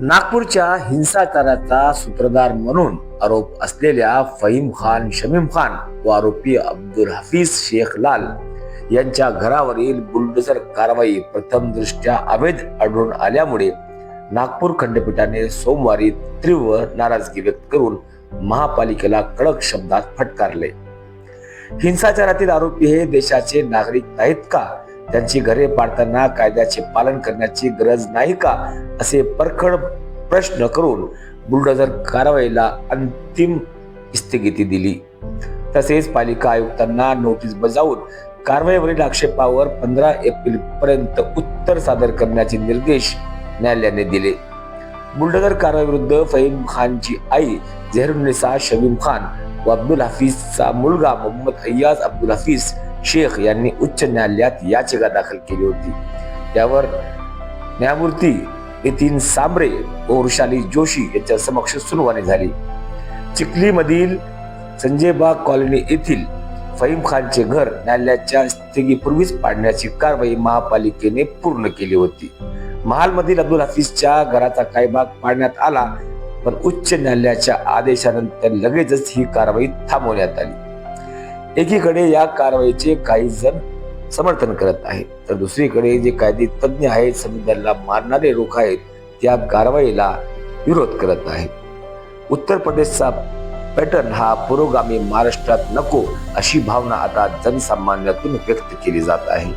नागपूरच्या हिंसाचाराचा सूत्रधार म्हणून आरोप असलेल्या फहीम खान शमीम खान व आरोपी अब्दुल हफीज शेख लाल यांच्या घरावरील बुलडोझर कारवाई प्रथमदृष्ट्या अवैध आढळून आल्यामुळे नागपूर खंडपीठाने सोमवारी तीव्र नाराजगी व्यक्त करून महापालिकेला कडक शब्दात फटकारले. हिंसाचारातील आरोपी हे देशाचे नागरिक नाहीत का? त्यांची घरे पाडताना कायद्याचे पालन करण्याची गरज नाही का? असे परखड प्रश्न करून बुलडोझर कारवाईला अंतिम स्थगिती दिली. तसेच पालिका आयुक्तांना नोटीस बजावून कारवाईवरील आक्षेपावर पंधरा एप्रिल पर्यंत उत्तर सादर करण्याचे निर्देश न्यायालयाने दिले. बुलडोझर कारवाईविरुद्ध फहीम खानची आई झेहरुन्निसा शमीम खान व अब्दुल हफीजचा मुलगा मोहम्मद हय्याज अब्दुल हफीज शेख यांनी उच्च न्यायालयात याचिका दाखल केली होती. त्यावर न्यायमूर्ती नितीन सांबरे व वृषाली जोशी यांच्या समक्ष सुनावणी झाली. चिखलीमधील संजयबाग कॉलनी येथील फहीम खानचे घर न्यायालयाच्या स्थगितीपूर्वीच पाडण्याची कारवाई महापालिकेने पूर्ण केली होती. महालमधील अब्दुल हफीजच्या घराचा काही भाग पाडण्यात आला पण उच्च न्यायालयाच्या आदेशानंतर लगेचच ही कारवाई थांबवण्यात आली. एकीकडे या कारवाईचे काही जण समर्थन करत आहेत तर दुसरीकडे जे कायदे तज्ज्ञ आहेत संविधानाला मारणारे लोक आहेत त्या कारवाईला विरोध करत आहेत. उत्तर प्रदेशचा पॅटर्न हा पुरोगामी महाराष्ट्रात नको अशी भावना आता जनसामान्यातून व्यक्त केली जात आहे.